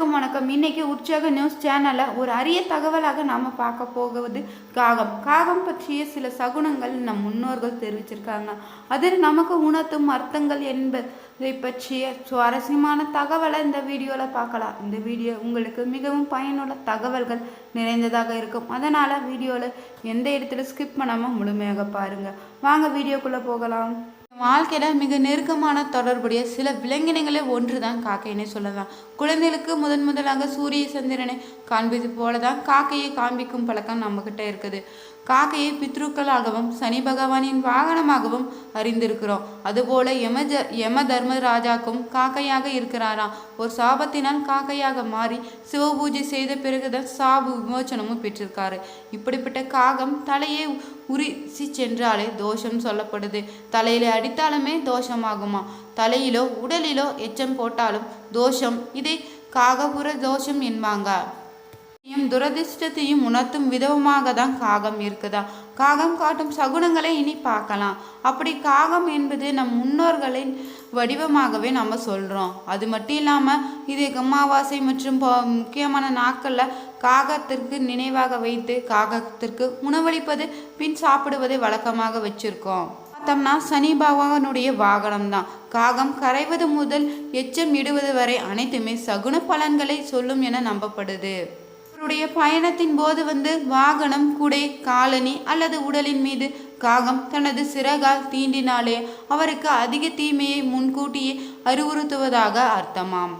அனைவருக்கும் வணக்கம். இன்னைக்கு உற்சாக நியூஸ் சேனலில் ஒரு அரிய தகவலாக நாம் பார்க்க போகுவது காகம். காகம் பற்றிய சில சகுனங்கள் நம் முன்னோர்கள் தெரிவிச்சிருக்காங்க. அதில் நமக்கு உணர்த்தும் அர்த்தங்கள் என்பதை பற்றிய சுவாரஸ்யமான தகவலை இந்த வீடியோவில் பார்க்கலாம். இந்த வீடியோ உங்களுக்கு மிகவும் பயனுள்ள தகவல்கள் நிறைந்ததாக இருக்கும். அதனால் வீடியோவில் எந்த இடத்துல ஸ்கிப் பண்ணாமல் முழுமையாக பாருங்கள் வாங்க வீடியோக்குள்ளே போகலாம். வாழ்க்கையில் மிக நெருக்கமான தொடர்புடைய சில விலங்கினங்களே ஒன்று தான் காக்கைன்னு சொல்லலாம். குழந்தைகளுக்கு முதன் முதலாக சூரிய சந்திரனை காண்பது போல தான் காக்கையை காண்பிக்கும் பழக்கம் நம்மக்கிட்ட இருக்குது. காக்கையை பித்ருக்களாகவும் சனி பகவானின் வாகனமாகவும் அறிந்திருக்கிறோம். அதுபோல யமஜ யம தர்மராஜாக்கும் காக்கையாக இருக்கிறாராம். ஒரு சாபத்தினால் காக்கையாக மாறி சிவபூஜை செய்த பிறகுதான் சாபு விமோச்சனமும் பெற்றிருக்காரு. இப்படிப்பட்ட காகம் தலையை உரிசி சென்றாலே தோஷம் சொல்லப்படுது. தலையில அடித்தாலுமே தோஷமாகுமா தலையிலோ உடலிலோ எச்சம் போட்டாலும் தோஷம் இதை காகபுர தோஷம் என்பாங்க. துரதிர்ஷ்டத்தையும் உணர்த்தும் விதமாக தான் காகம் இருக்குதா? காகம் காட்டும் சகுனங்களை இனி பார்க்கலாம். அப்படி காகம் என்பது நம் முன்னோர்களின் வடிவமாகவே நம்ம சொல்கிறோம் அது மட்டும் இல்லாமல் இது அமாவாசை மற்றும் முக்கியமான நாட்களில் காகத்திற்கு நினைவாக வைத்து காகத்திற்கு உணவளிப்பது பின் சாப்பிடுவதை வழக்கமாக வச்சிருக்கோம். பார்த்தோம்னா சனி பகவானுடைய வாகனம் தான் காகம் கரைவது முதல் எச்சம் இடுவது வரை அனைத்துமே சகுன பலன்களை சொல்லும் என நம்பப்படுது. அவருடைய பயணத்தின் போது வந்து வாகனம் குடை காலனி அல்லது உடலின் மீது காகம் தனது சிறகால் தீண்டினாலே அவருக்கு அதிக தீமையை முன்கூட்டியே அறிவுறுத்துவதாக அர்த்தமாம்.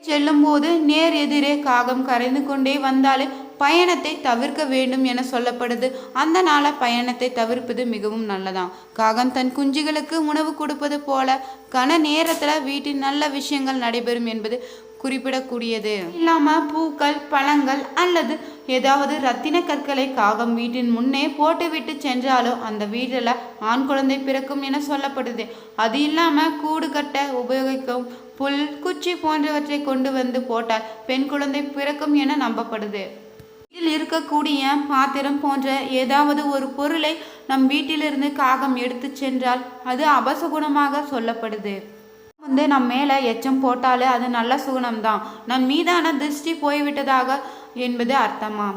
செல்லும்போது நேர் எதிரே காகம் கரைந்து கொண்டே வந்தாலே பயணத்தை தவிர்க்க வேண்டும் என சொல்லப்படுது. அந்த நாள பயணத்தை தவிர்ப்பது மிகவும் நல்லதாம். காகம் தன் குஞ்சுகளுக்கு உணவு கொடுப்பது போல கன நேரத்துல வீட்டில் நல்ல விஷயங்கள் நடைபெறும் என்பது குறிப்பிடக்கூடியது. இல்லாம பூக்கள் பழங்கள் அல்லது ஏதாவது ரத்தின கற்களை காகம் வீட்டின் முன்னே போட்டுவிட்டு சென்றாலோ அந்த வீட்டில் ஆண் குழந்தை பிறக்கும் என சொல்லப்படுது. அது இல்லாம கூடு கட்ட உபயோகிக்கும் புல் குச்சி போன்றவற்றை கொண்டு வந்து போட்டால் பெண் குழந்தை பிறக்கும் என நம்பப்படுது. இதில் இருக்கக்கூடிய பாத்திரம் போன்ற ஏதாவது ஒரு பொருளை நம் வீட்டிலிருந்து காகம் எடுத்து சென்றால் அது அபசகுணமாக சொல்லப்படுது. வந்து நம் மேலே எச்சம் போட்டாலே அது நல்ல சுகுணம்தான். நம் மீதான திருஷ்டி போய்விட்டதாக என்பது அர்த்தமா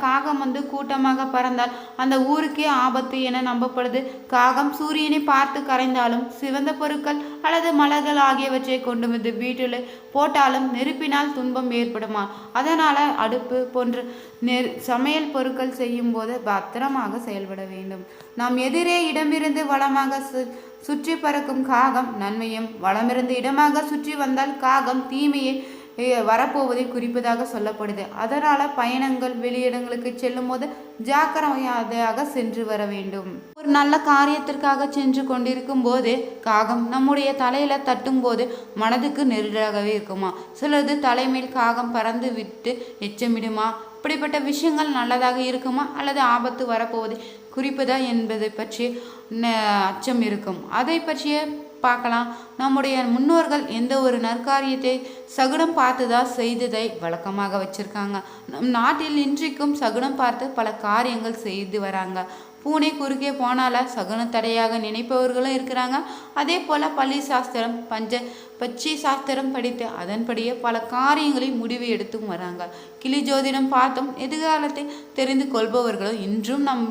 காகம் வந்து கூட்டமாக பறந்தால் அந்த ஊருக்கே ஆபத்து என நம்பப்படுது. காகம் சூரியனை பார்த்து கரைந்தாலும் சிவந்த பொருட்கள் அல்லது மலர்கள் ஆகியவற்றை கொண்டு வந்து வீட்டில் போட்டாலும் நெருப்பினால் துன்பம் ஏற்படுமா? அதனால் அடுப்பு போன்ற நெரு சமையல் பொருட்கள் செய்யும் போது பத்திரமாக செயல்பட வேண்டும். நாம் எதிரே இடமிருந்து வளமாக சு- சுற்றி பறக்கும் காகம் நன்மையும் வளமிருந்து இடமாக சுற்றி வந்தால் காகம் தீமையை வரப்போவதை குறிப்பதாக சொல்லப்படுது. அதனால பயணங்கள் வெளியிடங்களுக்கு செல்லும் போது ஜாக்கிரதையாக சென்று வர வேண்டும். ஒரு நல்ல காரியத்திற்காக சென்று கொண்டிருக்கும் போது காகம் நம்முடைய தலையில தட்டும் போது மனதுக்கு நெருடாகவே இருக்குமா? சிலது தலைமையில் காகம் பறந்து விட்டு எச்சமிடுமா? இப்படிப்பட்ட விஷயங்கள் நல்லதாக இருக்குமா? அல்லது ஆபத்து வரப்போவதை குறிப்பதா என்பதை பற்றி ந- அச்சம் இருக்கும். அதை பற்றிய பார்க்கலாம். நம்முடைய முன்னோர்கள் எந்த ஒரு நற்காரியத்தை சகுனம் பார்த்து தான் செய்ததை வழக்கமாக வச்சுருக்காங்க. நம் நாட்டில் இன்றைக்கும் சகுனம் பார்த்து பல காரியங்கள் செய்து வராங்க. பூனை குறுக்கே போனால சகுன தடையாக நினைப்பவர்களும் இருக்கிறாங்க. அதே போல் பள்ளி சாஸ்திரம் பஞ்ச பச்சை சாஸ்திரம் படித்து அதன்படியே பல காரியங்களை முடிவு எடுத்தும் வராங்க. கிளி ஜோதிடம் பார்த்தும் எதிர்காலத்தை தெரிந்து கொள்பவர்களும் இன்றும் நம்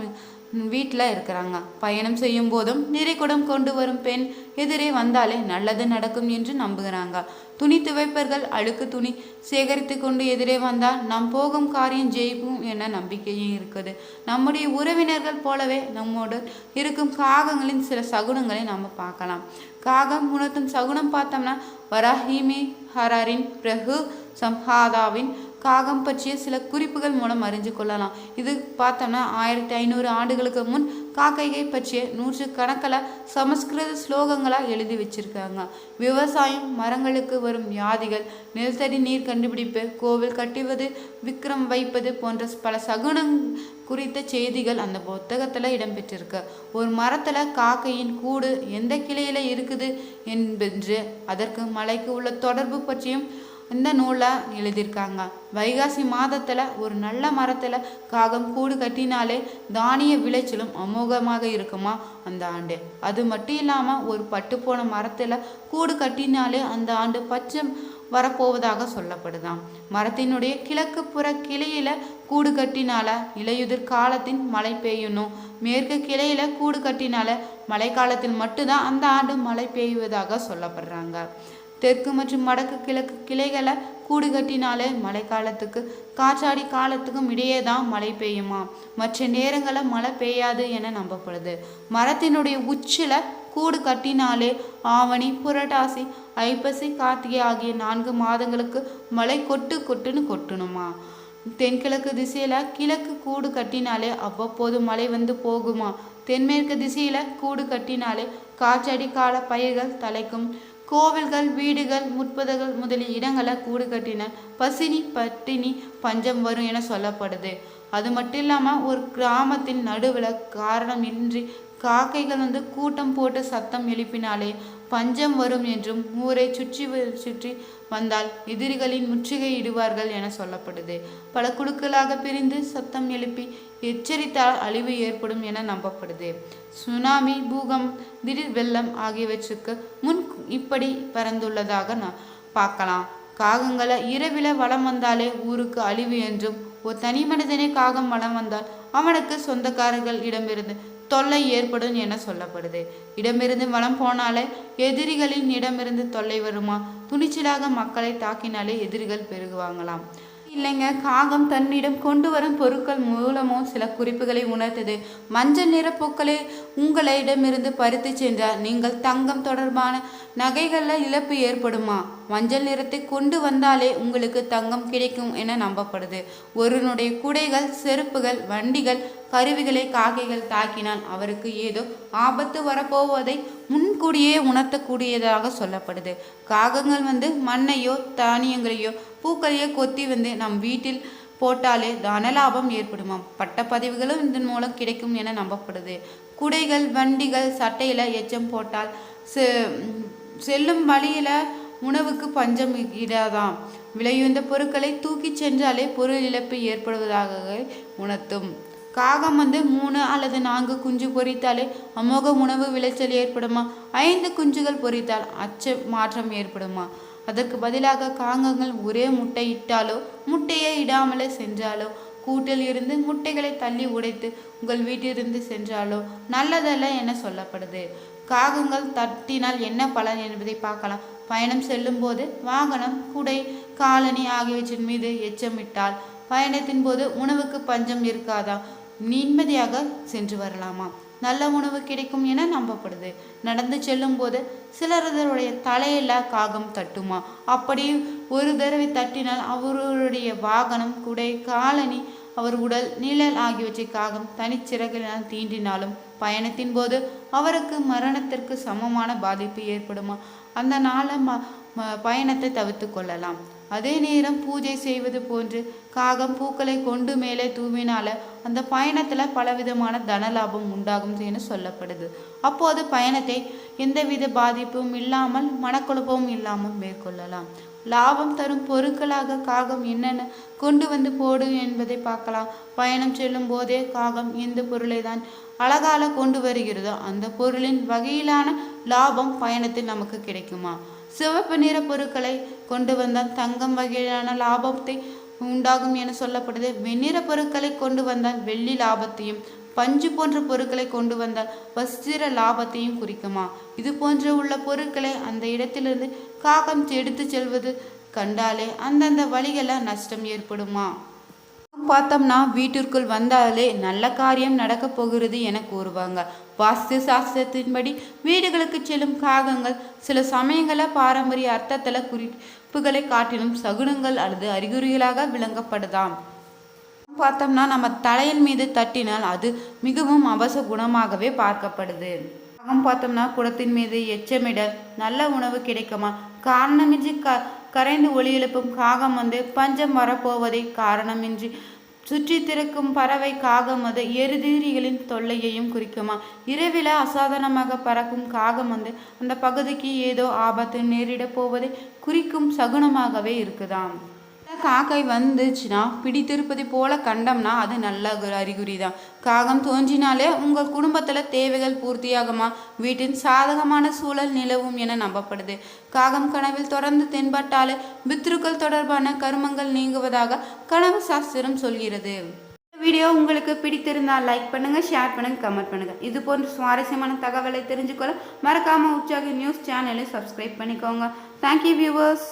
வீட்டில் இருக்கிறாங்க. பயணம் செய்யும் போதும் நிறைகுடம் கொண்டு வரும் பெண் எதிரே வந்தாலே நல்லது நடக்கும் என்று நம்புகிறாங்க. துணி துவைப்பர்கள் அழுக்கு துணி சேகரித்து கொண்டு எதிரே வந்தால் நாம் போகும் காரியம் ஜெயிப்போம் என நம்பிக்கையும் இருக்குது. நம்முடைய உறவினர்கள் போலவே நம்மோடு இருக்கும் காகங்களின் சில சகுனங்களை நாம் பார்க்கலாம். காகம் உணர்த்தும் சகுனம் பார்த்தோம்னா வராஹிமி ஹராரின் பிரகு சம்ஹாதாவின் காகம் பற்றிய சில குறிப்புகள் மூலம் அறிஞ்சு கொள்ளலாம். இது பார்த்தோம்னா ஆயிரத்தி ஐநூறு ஆண்டுகளுக்கு முன் காக்கையை பற்றிய நூற்று கணக்கில் சமஸ்கிருத ஸ்லோகங்களாக எழுதி வச்சிருக்காங்க. விவசாயம் மரங்களுக்கு வரும் வியாதிகள் நிலத்தடி நீர் கண்டுபிடிப்பு கோவில் கட்டுவது விக்ரம் வைப்பது போன்ற பல சகுனம் குறித்த செய்திகள் அந்த புத்தகத்தில் இடம்பெற்றிருக்கு. ஒரு மரத்தில் காக்கையின் கூடு எந்த கிளையில் இருக்குது என்பென்று அதற்கு மலைக்கு உள்ள தொடர்பு பற்றியும் இந்த நூலை எழுதியிருக்காங்க. வைகாசி மாதத்தில் ஒரு நல்ல மரத்தில் காகம் கூடு கட்டினாலே தானிய விளைச்சலும் அமோகமாக இருக்குமா அந்த ஆண்டு. அது மட்டும் இல்லாமல் ஒரு பட்டு போன மரத்தில் கூடு கட்டினாலே அந்த ஆண்டு பச்சை வரப்போவதாக சொல்லப்படுதாம். மரத்தினுடைய கிழக்கு புற கிளையில கூடு கட்டினால இலையுதிர் காலத்தின் மழை பெய்யணும் மேற்கு கிளையில கூடு கட்டினால மழைக்காலத்தில் மட்டும்தான் அந்த ஆண்டு மழை பெய்வதாக சொல்லப்படுறாங்க. தெற்கு மற்றும் வடக்கு கிழக்கு கிளைகளை கூடு கட்டினாலே மழைக்காலத்துக்கு காற்றாடி காலத்துக்கும் இடையே தான் மழை பெய்யுமா? மற்ற நேரங்களில் மழை பெய்யாது என நம்பப்படுது. மரத்தினுடைய உச்சில கூடு கட்டினாலே ஆவணி புரட்டாசி ஐப்பசி கார்த்திகை ஆகிய நான்கு மாதங்களுக்கு மழை கொட்டு கொட்டுன்னு கொட்டணுமா? தென்கிழக்கு திசையில கிழக்கு கூடு கட்டினாலே அவ்வப்போது மழை வந்து போகுமா? தென்மேற்கு திசையில கூடு கட்டினாலே காற்றடி கால பயிர்கள் தலைக்கும் கோவில்கள் வீடுகள் முற்பதகள் முதலிய இடங்களை கூடு கட்டின பசினி பட்டினி பஞ்சம் வரும் என சொல்லப்படுது. அது மட்டும் இல்லாமல் ஒரு கிராமத்தின் நடுவில் காரணம் இன்றி காக்கைகள் வந்து கூட்டம் போட்டு சத்தம் எழுப்பினாலே பஞ்சம் வரும் என்றும் ஊரை சுற்றி சுற்றி வந்தால் எதிரிகளின் முற்றுகையிடுவார்கள் என சொல்லப்படுது. பல குழுக்களாக பிரிந்து சத்தம் எழுப்பி எச்சரித்தால் அழிவு ஏற்படும் என நம்பப்படுது. சுனாமி பூகம் திடீர் வெள்ளம் ஆகியவற்றுக்கு முன் இப்படி பறந்துள்ளதாக நான் பார்க்கலாம். காகங்களை இரவில வலம் வந்தாலே ஊருக்கு அழிவு என்றும் ஒரு தனி மனிதனே காகம் வலம் வந்தால் அவனுக்கு சொந்தக்காரர்கள் இடமிருந்து தொல்லை ஏற்படும் என சொல்லப்படுது. இடமிருந்து வலம் போனாலே எதிரிகளின் இடமிருந்து தொல்லை வருமா? துணிச்சலாக மக்களை தாக்கினாலே எதிரிகள் பெருகுவாங்களாம். இல்லைங்க. காகம் தன்னிடம் கொண்டு வரும் பொருட்கள் மூலமோ சில குறிப்புகளை உணர்த்தது மஞ்சள் நிற பூக்களை உங்களிடமிருந்து பறித்து சென்றால் நீங்கள் தங்கம் தொடர்பான நகைகளில் இழப்பு ஏற்படுமா? மஞ்சள் நிறத்தை கொண்டு வந்தாலே உங்களுக்கு தங்கம் கிடைக்கும் என நம்பப்படுது. ஒருவனுடைய குடைகள் செருப்புகள் வண்டிகள் கருவிகளை காக்கைகள் தாக்கினால் அவருக்கு ஏதோ ஆபத்து வரப்போவதை முன்கூடியே உணர்த்தக்கூடியதாக சொல்லப்படுது. காகங்கள் வந்து மண்ணையோ தானியங்களையோ பூக்களையோ கொத்தி வந்து நம் வீட்டில் போட்டாலே தனலாபம் ஏற்படுமாம். பட்டப்பதிவுகளும் இதன் மூலம் கிடைக்கும் என நம்பப்படுது. குடைகள் வண்டிகள் சட்டையில் எச்சம் போட்டால் செ- செல்லும் வழியில் உணவுக்கு பஞ்சம் இடாதாம். விலையுந்த பொருட்களை தூக்கிச் சென்றாலே பொருள் இழப்பு ஏற்படுவதாக உணர்த்தும். காகம் வந்து மூணு அல்லது நான்கு குஞ்சு பொரித்தாலே அமோக உணவு விளைச்சல் ஏற்படுமா? ஐந்து குஞ்சுகள் பொரித்தால் அச்ச மாற்றம் ஏற்படுமா? அதற்கு பதிலாக காகங்கள் ஒரே முட்டை இட்டாலோ முட்டையை இடாமலே சென்றாலோ கூட்டில் இருந்து முட்டைகளை தள்ளி உடைத்து உங்கள் வீட்டிலிருந்து சென்றாலோ நல்லதல்ல என சொல்லப்படுது. காகங்கள் தட்டினால் என்ன பலன் என்பதை பார்க்கலாம். பயணம் செல்லும் போது வாகனம் குடை காலனி ஆகியவற்றின் மீது எச்சமிட்டால் பயணத்தின் போது உணவுக்கு பஞ்சம் இருக்காதா? நிம்மதியாக சென்று வரலாமா? நல்ல உணவு கிடைக்கும் என நம்பப்படுது. நடந்து செல்லும் போது சிலருடைய தலையில காகம் தட்டுமா? அப்படி ஒரு தடவை தட்டினால் அவருடைய வாகனம் குடை காலனி அவர் உடல் நிழல் ஆகியவற்றை காகம் தனிச்சிறகினால் தீண்டினாலும் பயணத்தின் போது அவருக்கு மரணத்திற்கு சமமான பாதிப்பு ஏற்படுமா? அந்த நாள ம- பயணத்தை தவிர்த்து கொள்ளலாம். அதே நேரம் பூஜை செய்வது போன்று காகம் பூக்களை கொண்டு மேலே தூவினால அந்த பயணத்துல பலவிதமான தனலாபம் உண்டாகும் என சொல்லப்படுது. அப்போது பயணத்தை எந்தவித பாதிப்பும் இல்லாமல் மனக்குழப்பமும் இல்லாமல் மேற்கொள்ளலாம். லாபம் தரும் பொருட்களாக காகம் என்னென்ன கொண்டு வந்து போடும் என்பதை பார்க்கலாம். பயணம் செல்லும் போதே காகம் எந்த பொருளை தான் அழகால கொண்டு வருகிறதோ அந்த பொருளின் வகையிலான லாபம் பயணத்தில் நமக்கு கிடைக்குமா? சிவப்பு நிற பொருட்களை கொண்டு வந்தால் தங்கம் வகையிலான லாபத்தை உண்டாகும் என சொல்லப்படுது. வெண்ணிற பொருட்களை கொண்டு வந்தால் வெள்ளி லாபத்தையும் பஞ்சு போன்ற பொருட்களை கொண்டு வந்தால் வஸ்திர லாபத்தையும் குறிக்குமா? இது போன்ற உள்ள பொருட்களை அந்த இடத்திலிருந்து காகம் எடுத்து செல்வது கண்டாலே அந்தந்த வழிகளில் நஷ்டம் ஏற்படுமா? பார்த்தோம்னா வீட்டிற்குள் வந்தாலே நல்ல காரியம் நடக்க போகிறது என கூறுவாங்க. வாஸ்து சாஸ்திரத்தின்படி வீடுகளுக்கு செல்லும் காகங்கள் சில சமயங்களில் பாரம்பரிய அர்த்தத்தில் குறிப்புகளை காட்டிலும் சகுனங்கள் அல்லது அறிகுறிகளாக விளங்கப்படுதாம். பார்த்தோம்னா நம்ம தலையின் மீது தட்டினால் அது மிகவும் அவச குணமாகவே பார்க்கப்படுது. பார்த்தோம்னா குடத்தின் மீது எச்சமிட நல்ல உணவு கிடைக்குமா? காரணமின்றி க கரைந்து ஒளி எழுப்பும் காகம் வந்து பஞ்சம் வரப்போவதை காரணமின்றி சுற்றி திறக்கும் பறவை காகம் அது எருதீரிகளின் தொல்லையையும் குறிக்குமா? இரவில அசாதாரணமாக பறக்கும் காகம் வந்து அந்த பகுதிக்கு ஏதோ ஆபத்து நேரிட போவதை குறிக்கும் சகுனமாகவே இருக்குதாம். காக்கை வந்துச்சுன்னா பிடித்திருப்பதை போல கண்டம்னா அது நல்ல ஒரு அறிகுறி தான் காகம் தோன்றினாலே உங்கள் குடும்பத்தில் தேவைகள் பூர்த்தியாகுமா? வீட்டின் சாதகமான சூழல் நிலவும் என நம்பப்படுது. காகம் கனவில் தொடர்ந்து தென்பட்டாலே பித்ருக்கள் தொடர்பான கருமங்கள் நீங்குவதாக கனவு சாஸ்திரம் சொல்கிறது. இந்த வீடியோ உங்களுக்கு பிடித்திருந்தால் லைக் பண்ணுங்கள் ஷேர் பண்ணுங்கள் கமெண்ட் பண்ணுங்கள் இது போன்ற சுவாரஸ்யமான தகவலை தெரிஞ்சுக்கொள்ள மறக்காமல் உற்சாக நியூஸ் சேனலை சப்ஸ்கிரைப் பண்ணிக்கோங்க. Thank you viewers